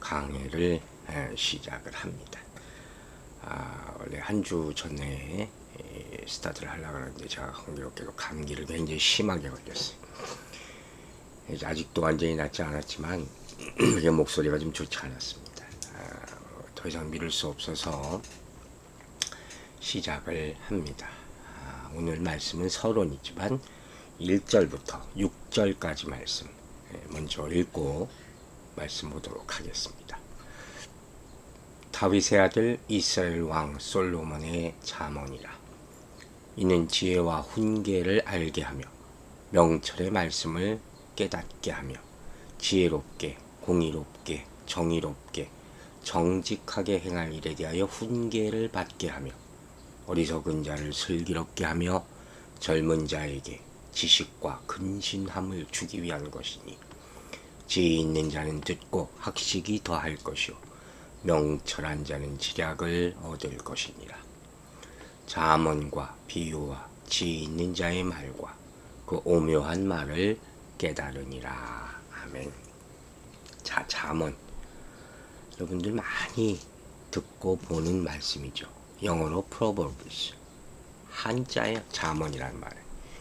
강해를 에, 시작을 합니다. 아, 원래 한 주 전에 에, 스타트를 하려고 하는데 제가 흥미롭게도 감기를 굉장히 심하게 걸렸어요. 아직도 완전히 낫지 않았지만 목소리가 좀 좋지 않았습니다. 아, 더 이상 미룰 수 없어서 시작을 합니다. 아, 오늘 말씀은 서론이지만 1절부터 6절까지 말씀 예, 먼저 읽고 말씀 보도록 하겠습니다. 다윗의 아들 이스라엘 왕 솔로몬의 자문이라 이는 지혜와 훈계를 알게 하며 명철의 말씀을 깨닫게 하며 지혜롭게 공의롭게 정의롭게 정직하게 행할 일에 대하여 훈계를 받게 하며 어리석은 자를 슬기롭게 하며 젊은 자에게 지식과 근신함을 주기 위한 것이니 지혜 있는 자는 듣고 학식이 더할 것이요. 명철한 자는 지략을 얻을 것이니라. 자문과 비유와 지혜 있는 자의 말과 그 오묘한 말을 깨달으니라. 아멘. 자 자문. 여러분들 많이 듣고 보는 말씀이죠. 영어로 proverbs. 한자의 자문이라는 말은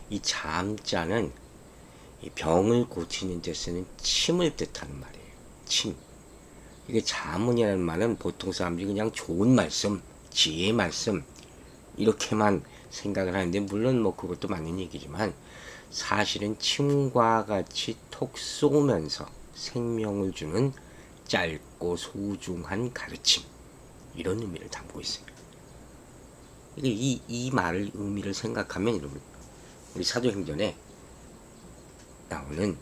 이 잠자는 이 병을 고치는 데 쓰는 침을 뜻하는 말이에요. 침. 이게 자문이라는 말은 보통 사람들이 그냥 좋은 말씀, 지혜의 말씀 이렇게만 생각을 하는데 물론 뭐 그것도 맞는 얘기지만 사실은 침과 같이 톡 쏘면서 생명을 주는 짧고 소중한 가르침 이런 의미를 담고 있어요. 이, 이 말을 의미를 생각하면 여러분 우리 사도행전에 나오는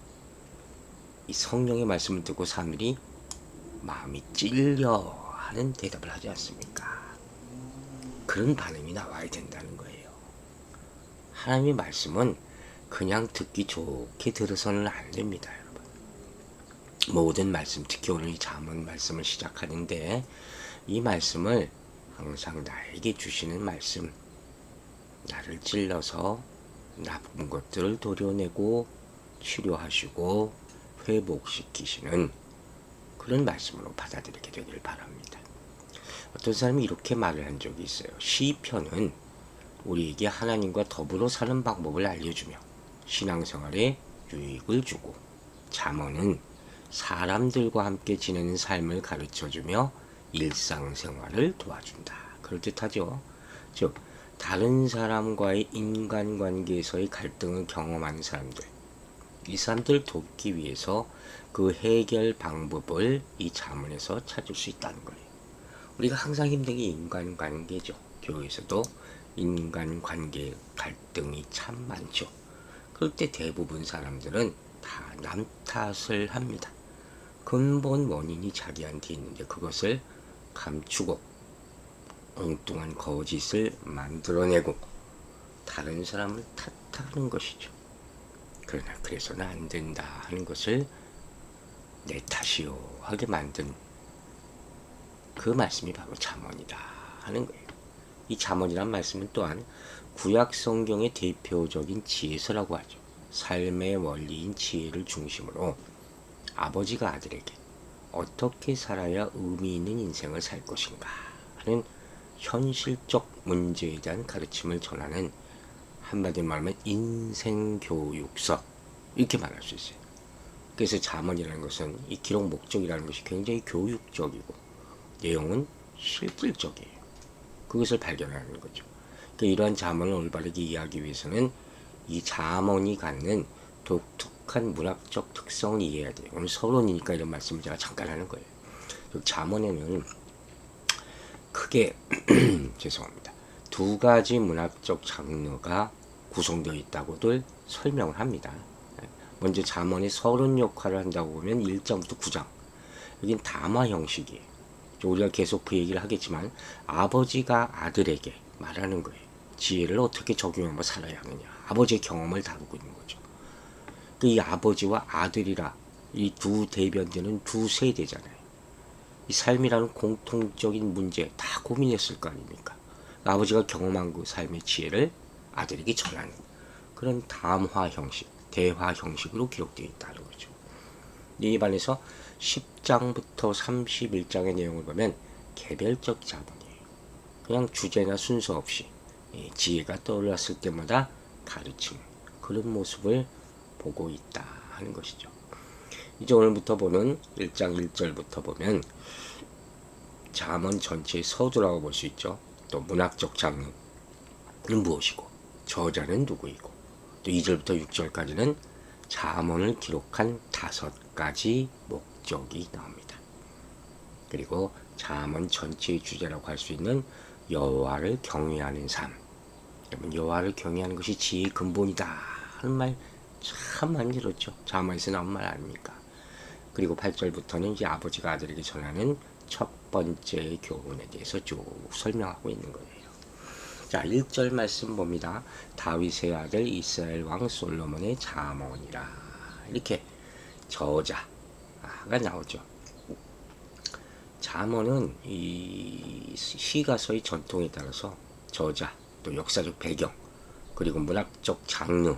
이 성령의 말씀을 듣고 사람들이 마음이 찔려 하는 대답을 하지 않습니까? 그런 반응이 나와야 된다는 거예요. 하나님의 말씀은 그냥 듣기 좋게 들어서는 안 됩니다, 여러분. 모든 말씀, 특히 오늘 이 잠언 말씀을 시작하는데 이 말씀을 항상 나에게 주시는 말씀, 나를 찔러서 나쁜 것들을 도려내고 치료하시고 회복시키시는 그런 말씀으로 받아들이게 되길 바랍니다. 어떤 사람이 이렇게 말을 한 적이 있어요. 시편은 우리에게 하나님과 더불어 사는 방법을 알려주며 신앙생활에 유익을 주고 잠언은 사람들과 함께 지내는 삶을 가르쳐주며 일상생활을 도와준다. 그럴듯하죠. 즉 다른 사람과의 인간관계에서의 갈등을 경험하는 사람들, 이 사람들 돕기 위해서 그 해결 방법을 이 자문에서 찾을 수 있다는 거예요. 우리가 항상 힘든 게 인간관계죠. 교회에서도 인간관계 갈등이 참 많죠. 그럴 때 대부분 사람들은 다 남 탓을 합니다. 근본 원인이 자기한테 있는데 그것을 감추고 엉뚱한 거짓을 만들어내고 다른 사람을 탓하는 것이죠. 그러나 그래서는 안 된다 하는 것을 내 탓이요 하게 만든 그 말씀이 바로 잠언이다 하는 거예요. 이 잠언이란 말씀은 또한 구약 성경의 대표적인 지혜서라고 하죠. 삶의 원리인 지혜를 중심으로 아버지가 아들에게 어떻게 살아야 의미 있는 인생을 살 것인가 하는 현실적 문제에 대한 가르침을 전하는 한마디로 말하면 인생교육서 이렇게 말할 수 있어요. 그래서 자문이라는 것은 이 기록 목적이라는 것이 굉장히 교육적이고 내용은 실질적이에요. 그것을 발견하는 거죠. 그러니까 이러한 자문을 올바르게 이해하기 위해서는 이 자문이 갖는 독특한 문학적 특성을 이해해야 돼요. 오늘 서론이니까 이런 말씀을 제가 잠깐 하는 거예요. 자문에는 크게 죄송합니다. 두 가지 문학적 장르가 구성되어 있다고들 설명을 합니다. 먼저 잠언의 서론 역할을 한다고 보면 1장부터 9장. 여긴 담화 형식이에요. 우리가 계속 그 얘기를 하겠지만 아버지가 아들에게 말하는 거예요. 지혜를 어떻게 적용하며 살아야 하느냐. 아버지의 경험을 다루고 있는 거죠. 그이 아버지와 아들이라 이 두 대변되는 두 세대잖아요. 이 삶이라는 공통적인 문제 다 고민했을 거 아닙니까? 아버지가 경험한 그 삶의 지혜를 아들에게 전하는 그런 담화 형식, 대화 형식으로 기록되어 있다는 거죠. 이 반에서 10장부터 31장의 내용을 보면 개별적 자본이에요. 그냥 주제나 순서 없이 예, 지혜가 떠올랐을 때마다 가르치는 그런 모습을 보고 있다 하는 것이죠. 이제 오늘부터 보는 1장 1절부터 보면 잠언 전체의 서두라고 볼 수 있죠. 또 문학적 장르는 무엇이고 저자는 누구이고 또 2절부터 6절까지는 잠언을 기록한 다섯 가지 목적이 나옵니다. 그리고 잠언 전체의 주제라고 할 수 있는 여호와를 경외하는 삶. 여러분 여호와를 경외하는 것이 지혜의 근본이다 하는 말 참 많이 들었죠. 잠언에서 나온 말 아닙니까? 그리고 8절부터는 이제 아버지가 아들에게 전하는 첫 번째 교훈에 대해서 쭉 설명하고 있는 거예요. 자, 1절 말씀 봅니다. 다윗의 아들 이스라엘 왕 솔로몬의 잠언이라. 이렇게 저자가 나오죠. 잠언은 이 시가서의 전통에 따라서 저자, 또 역사적 배경, 그리고 문학적 장르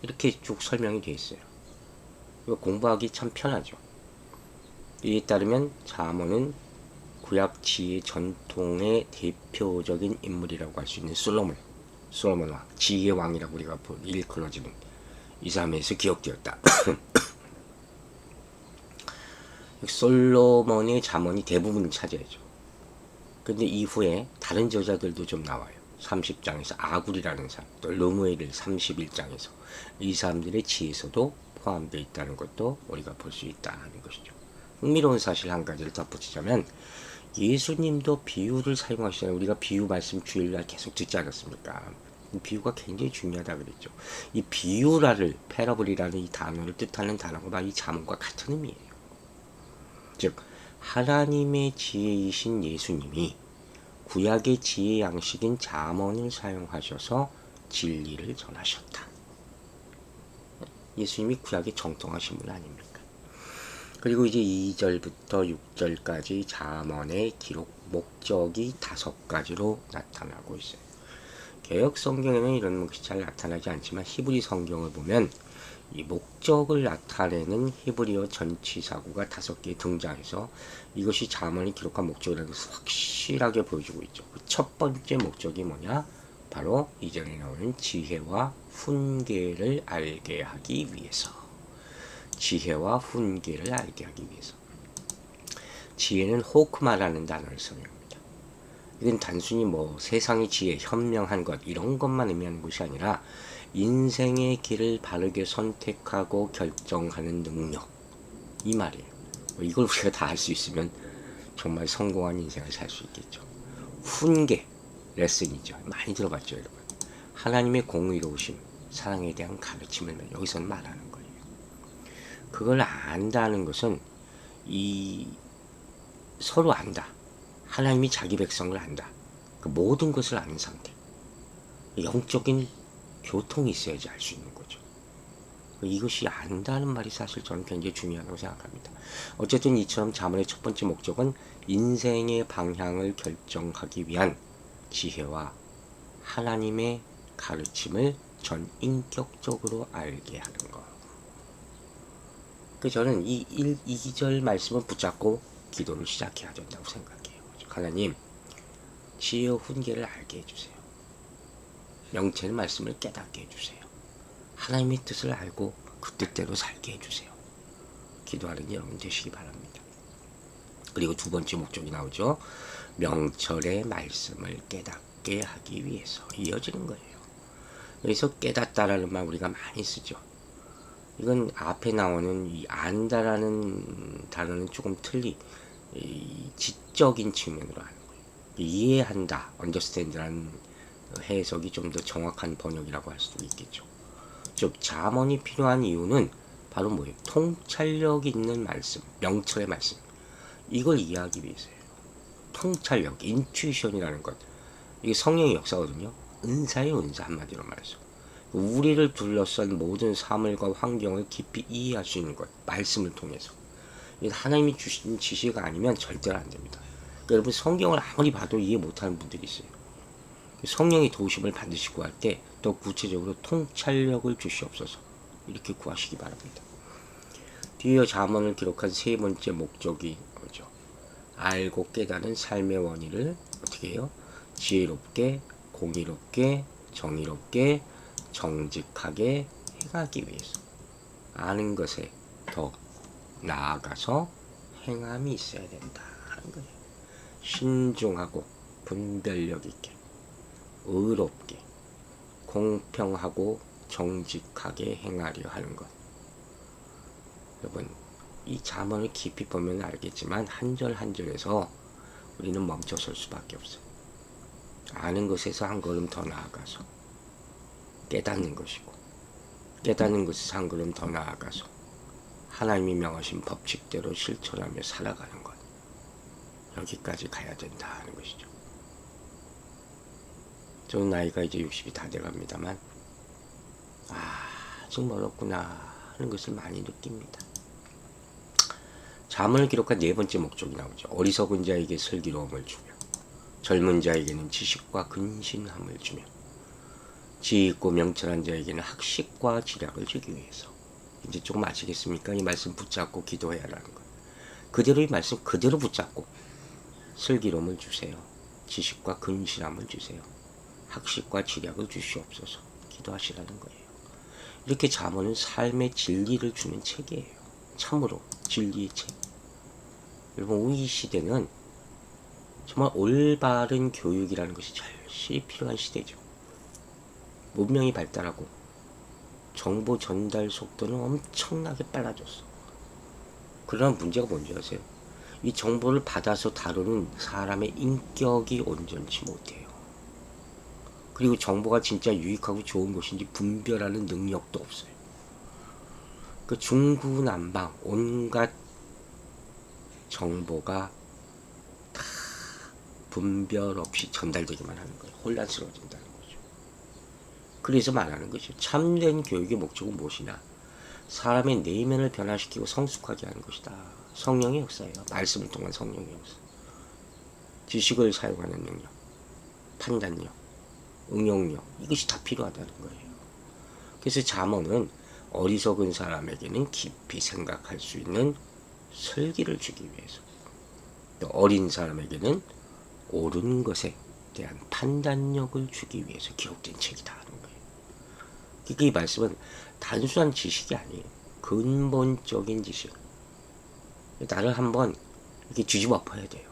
이렇게 쭉 설명이 되어 있어요. 이거 공부하기 참 편하죠. 이에 따르면 잠언은 구약 지혜 전통의 대표적인 인물이라고 할 수 있는 솔로몬, 솔로몬 왕, 지혜 왕이라고 우리가 일컬어지는 이 사람에서 기억되었다. 솔로몬의 잠언이 대부분 차지하죠. 근데 이후에 다른 저자들도 좀 나와요. 30장에서 아굴이라는 사람, 또 르무엘을 31장에서 이 사람들의 지혜에서도 포함되어 있다는 것도 우리가 볼 수 있다는 것이죠. 흥미로운 사실 한 가지를 덧붙이자면 예수님도 비유를 사용하시잖아요. 우리가 비유 말씀 주일날 계속 듣지 않았습니까? 비유가 굉장히 중요하다 그랬죠. 이 비유라를 패러블이라는 이 단어를 뜻하는 단어가 바로 이 자문과 같은 의미예요. 즉 하나님의 지혜이신 예수님이 구약의 지혜 양식인 잠언을 사용하셔서 진리를 전하셨다. 예수님이 구약의 정통하신 분 아닙니까? 그리고 이제 2절부터 6절까지 잠언의 기록 목적이 다섯 가지로 나타나고 있어요. 개혁 성경에는 이런 것이 잘 나타나지 않지만 히브리 성경을 보면 이 목적을 나타내는 히브리어 전치사구가 다섯 개 등장해서 이것이 자문이 기록한 목적이라는 것을 확실하게 보여주고 있죠. 그 첫 번째 목적이 뭐냐? 바로 이전에 나오는 지혜와 훈계를 알게 하기 위해서. 지혜와 훈계를 알게 하기 위해서. 지혜는 호크마라는 단어를 사용합니다. 이건 단순히 뭐 세상의 지혜, 현명한 것 이런 것만 의미하는 것이 아니라 인생의 길을 바르게 선택하고 결정하는 능력 이 말이에요. 뭐 이걸 우리가 다할수 있으면 정말 성공한 인생을 살 수 있겠죠. 훈계 레슨이죠. 많이 들어봤죠, 여러분. 하나님의 공의로우심, 사랑에 대한 가르침을 여기서는 말하는. 그걸 안다는 것은 이 서로 안다. 하나님이 자기 백성을 안다. 그 모든 것을 아는 상태. 영적인 교통이 있어야지 알 수 있는 거죠. 이것이 안다는 말이 사실 저는 굉장히 중요하다고 생각합니다. 어쨌든 이처럼 자문의 첫 번째 목적은 인생의 방향을 결정하기 위한 지혜와 하나님의 가르침을 전 인격적으로 알게 하는 것. 그 저는 이 1, 2절 말씀을 붙잡고 기도를 시작해야 된다고 생각해요. 하나님, 지혜와 훈계를 알게 해주세요. 명체의 말씀을 깨닫게 해주세요. 하나님의 뜻을 알고 그 뜻대로 살게 해주세요. 기도하는 여러분 되시기 바랍니다. 그리고 두 번째 목적이 나오죠. 명철의 말씀을 깨닫게 하기 위해서 이어지는 거예요. 여기서 깨닫다라는 말 우리가 많이 쓰죠. 이건 앞에 나오는 이 안다라는 단어는 조금 틀리 지적인 측면으로 하는 거예요. 이해한다, understand라는 해석이 좀 더 정확한 번역이라고 할 수도 있겠죠. 즉 자문이 필요한 이유는 바로 뭐예요? 통찰력 있는 말씀, 명철의 말씀. 이걸 이해하기 위해서예요. 통찰력, 인투이션이라는 것. 이게 성령의 역사거든요. 은사의 은사 한마디로 말해서. 우리를 둘러싼 모든 사물과 환경을 깊이 이해할 수 있는 것. 말씀을 통해서. 하나님이 주신 지시가 아니면 절대로 안 됩니다. 그러니까 여러분 성경을 아무리 봐도 이해 못하는 분들이 있어요. 성령의 도우심을 반드시 구할 때 더 구체적으로 통찰력을 주시옵소서 이렇게 구하시기 바랍니다. 뒤에 잠언을 기록한 세 번째 목적이 뭐죠? 알고 깨닫는 삶의 원리를 어떻게 해요? 지혜롭게, 공의롭게, 정의롭게, 정직하게 행하기 위해서 아는 것에 더 나아가서 행함이 있어야 된다 하는 거예요. 신중하고 분별력 있게, 의롭게, 공평하고 정직하게 행하려 하는 것. 여러분, 이 잠언을 깊이 보면 알겠지만 한 절 한 절에서 우리는 멈춰설 수밖에 없어요. 아는 것에서 한 걸음 더 나아가서 깨닫는 것이고 깨닫는 것에서 한 걸음 더 나아가서 하나님이 명하신 법칙대로 실천하며 살아가는 것 여기까지 가야 된다 하는 것이죠. 저는 나이가 이제 60이 다 돼갑니다만 아, 아직 멀었구나 하는 것을 많이 느낍니다. 잠을 기록한 네 번째 목적이 나오죠. 어리석은 자에게 슬기로움을 주며 젊은 자에게는 지식과 근신함을 주며 지혜 있고 명철한 자에게는 학식과 지략을 주기 위해서 이제 조금 아시겠습니까? 이 말씀 붙잡고 기도해야 하는 것. 그대로 이 말씀 그대로 붙잡고 슬기로움을 주세요. 지식과 근신함을 주세요. 학식과 지략을 주시옵소서 기도하시라는 거예요. 이렇게 잠언은 삶의 진리를 주는 책이에요. 참으로 진리의 책. 여러분 우리 시대는 정말 올바른 교육이라는 것이 절실히 필요한 시대죠. 문명이 발달하고 정보 전달 속도는 엄청나게 빨라졌어. 그러나 문제가 뭔지 아세요? 이 정보를 받아서 다루는 사람의 인격이 온전치 못해요. 그리고 정보가 진짜 유익하고 좋은 것인지 분별하는 능력도 없어요. 그 중구난방 온갖 정보가 다 분별 없이 전달되기만 하는 거예요. 혼란스러워진다는 거죠. 그래서 말하는 것이죠. 참된 교육의 목적은 무엇이냐? 사람의 내면을 변화시키고 성숙하게 하는 것이다. 성령의 역사예요. 말씀을 통한 성령의 역사. 지식을 사용하는 능력, 판단력, 응용력 이것이 다 필요하다는 거예요. 그래서 잠언은 어리석은 사람에게는 깊이 생각할 수 있는 슬기를 주기 위해서 또 어린 사람에게는 옳은 것에 대한 판단력을 주기 위해서 기록된 책이다 하는 거예요. 그러니까 이 말씀은 단순한 지식이 아니에요. 근본적인 지식. 나를 한번 이렇게 뒤집어 엎어야 돼요.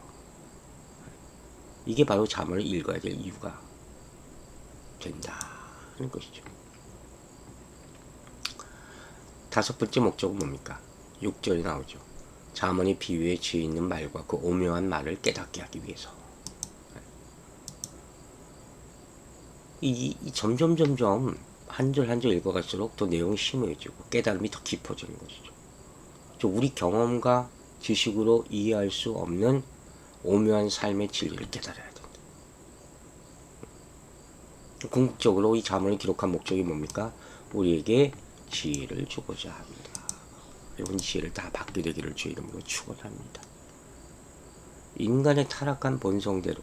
이게 바로 잠언을 읽어야 될 이유가 된다 하는 것이죠. 다섯 번째 목적은 뭡니까? 6절에 나오죠. 자문이 비유에 지혜 있는 말과 그 오묘한 말을 깨닫게 하기 위해서. 이, 이 점점 점점 한절한절 읽어갈수록 더 내용이 심오해지고 깨달음이 더 깊어지는 것이죠. 우리 경험과 지식으로 이해할 수 없는 오묘한 삶의 진리를 깨달아야 된다. 궁극적으로 이 자문을 기록한 목적이 뭡니까? 우리에게 지혜를 주고자 합니다. 여러분 지혜를 다 받게 되기를 주 이름으로 축원합니다. 인간의 타락한 본성대로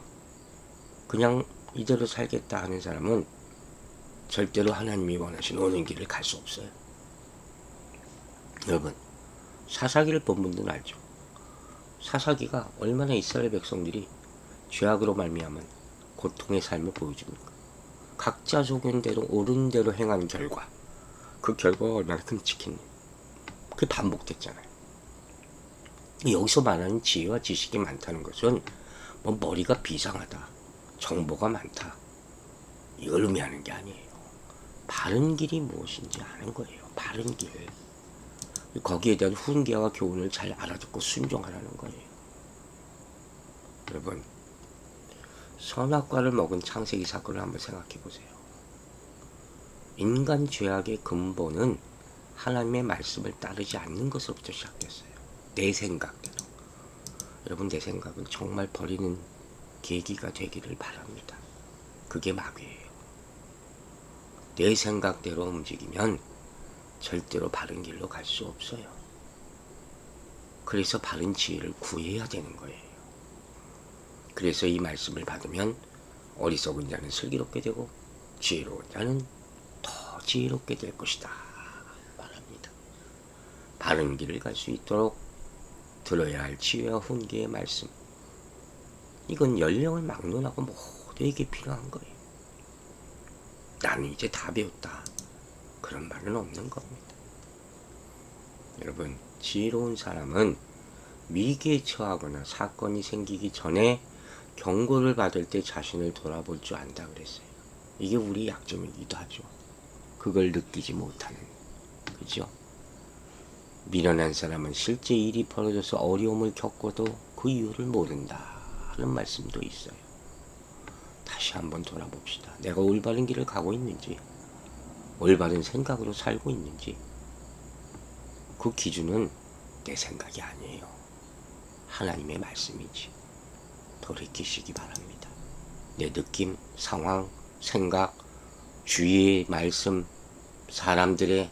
그냥 이대로 살겠다 하는 사람은 절대로 하나님이 원하신 오는 길을 갈 수 없어요. 여러분 사사기를 본 분들은 알죠. 사사기가 얼마나 이스라엘 백성들이 죄악으로 말미암은 고통의 삶을 보여줍니까? 각자 소견대로 옳은 대로 행한 결과 그 결과가 얼마나 끔찍했니? 그게 반복됐잖아요. 여기서 말하는 지혜와 지식이 많다는 것은 뭐 머리가 비상하다, 정보가 많다 이걸 의미하는 게 아니에요. 바른 길이 무엇인지 아는 거예요. 바른 길. 거기에 대한 훈계와 교훈을 잘 알아듣고 순종하라는 거예요. 여러분, 선악과를 먹은 창세기 사건을 한번 생각해 보세요. 인간 죄악의 근본은 하나님의 말씀을 따르지 않는 것으로부터 시작됐어요. 내 생각대로. 여러분, 내 생각은 정말 버리는 계기가 되기를 바랍니다. 그게 마귀예요. 내 생각대로 움직이면 절대로 바른 길로 갈 수 없어요. 그래서 바른 지혜를 구해야 되는 거예요. 그래서 이 말씀을 받으면 어리석은 자는 슬기롭게 되고 지혜로운 자는 더 지혜롭게 될 것이다. 말합니다. 바른 길을 갈 수 있도록 들어야 할 지혜와 훈계의 말씀. 이건 연령을 막론하고 모두에게 필요한 거예요. 나는 이제 다 배웠다. 그런 말은 없는 겁니다. 여러분, 지혜로운 사람은 위기에 처하거나 사건이 생기기 전에 경고를 받을 때 자신을 돌아볼 줄 안다 그랬어요. 이게 우리 약점이기도 하죠. 그걸 느끼지 못하는. 그죠? 미련한 사람은 실제 일이 벌어져서 어려움을 겪어도 그 이유를 모른다. 하는 말씀도 있어요. 다시 한번 돌아봅시다. 내가 올바른 길을 가고 있는지, 올바른 생각으로 살고 있는지, 그 기준은 내 생각이 아니에요. 하나님의 말씀이지. 돌이키시기 바랍니다. 내 느낌, 상황, 생각, 주위의 말씀, 사람들의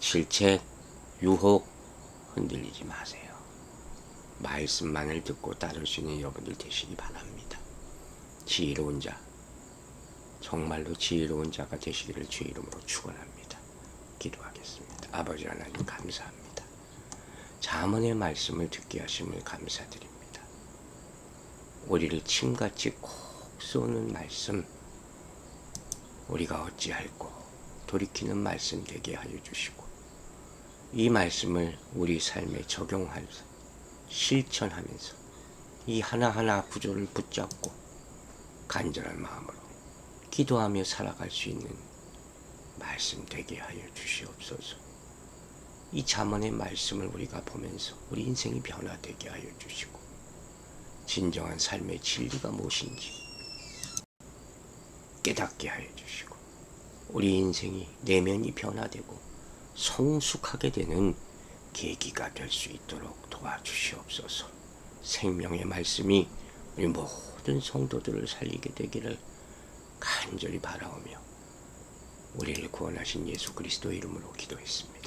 실책, 유혹 흔들리지 마세요. 말씀만을 듣고 따를 수 있는 여러분들 되시기 바랍니다. 지혜로운 자, 정말로 지혜로운 자가 되시기를 주의 이름으로 축원합니다. 기도하겠습니다. 아버지 하나님 감사합니다. 자문의 말씀을 듣게 하심을 감사드립니다. 우리를 침같이 콕 쏘는 말씀, 우리가 어찌할꼬 돌이키는 말씀 되게 하여 주시고, 이 말씀을 우리 삶에 적용하면서 실천하면서 이 하나하나 구조를 붙잡고 간절한 마음으로 기도하며 살아갈 수 있는 말씀 되게 하여 주시옵소서. 이 자문의 말씀을 우리가 보면서 우리 인생이 변화되게 하여 주시고 진정한 삶의 진리가 무엇인지 깨닫게 하여 주시고 우리 인생이 내면이 변화되고 성숙하게 되는 계기가 될 수 있도록 도와주시옵소서. 생명의 말씀이 우리 모든 성도들을 살리게 되기를 간절히 바라오며 우리를 구원하신 예수 그리스도 이름으로 기도했습니다.